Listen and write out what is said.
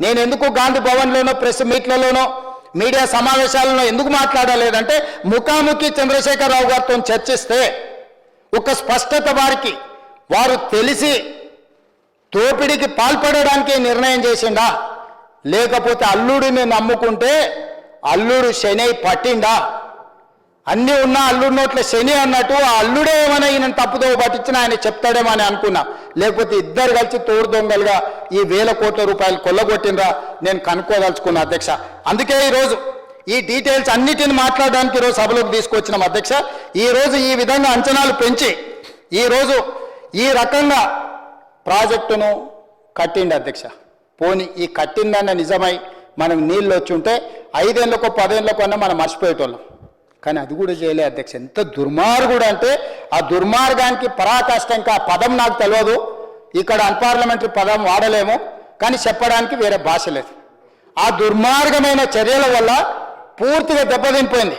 నేను ఎందుకు గాంధీ భవన్లోనో ప్రెస్ మీట్లలోనో మీడియా సమావేశాలలో ఎందుకు మాట్లాడలేదంటే ముఖాముఖి చంద్రశేఖరరావు గారితో చర్చిస్తే ఒక స్పష్టత వారికి వారు తెలిసి తోపిడికి పాల్పడడానికి నిర్ణయం చేసిండా? లేకపోతే అల్లుడిని నమ్ముకుంటే అల్లుడు శని పట్టిండా? అన్నీ ఉన్న అల్లుడి నోట్ల శని అన్నట్టు ఆ అల్లుడే ఏమైనా ఈయన తప్పుదో పట్టించిన ఆయన చెప్తాడేమో అని అనుకున్నా. లేకపోతే ఇద్దరు కలిసి తోడు దొంగలుగా ఈ వేల కోట్ల రూపాయలు కొల్లగొట్టినరా నేను కనుక్కోదలుచుకున్న అధ్యక్ష. అందుకే ఈరోజు ఈ డీటెయిల్స్ అన్నిటిని మాట్లాడడానికి ఈరోజు సభలోకి తీసుకొచ్చినాం అధ్యక్ష. ఈ రోజు ఈ విధంగా అంచనాలు పెంచి ఈరోజు ఈ రకంగా ప్రాజెక్టును కట్టిండి అధ్యక్ష. పోని ఈ కట్టిందన్న నిజమై మనకు నీళ్ళు వచ్చి ఉంటే ఐదేళ్ళకో పదేళ్ళకో అన్న మనం మర్చిపోయేటోళ్ళం. కానీ అది కూడా చేయలే అధ్యక్ష. ఎంత దుర్మార్గుడు అంటే ఆ దుర్మార్గానికి పరాకాష్ట ఆ పదం నాకు తెలియదు ఇక్కడ అన్పార్లమెంటరీ పదం వాడలేము కానీ చెప్పడానికి వేరే భాష లేదు. ఆ దుర్మార్గమైన చర్యల వల్ల పూర్తిగా దెబ్బతినిపోయింది.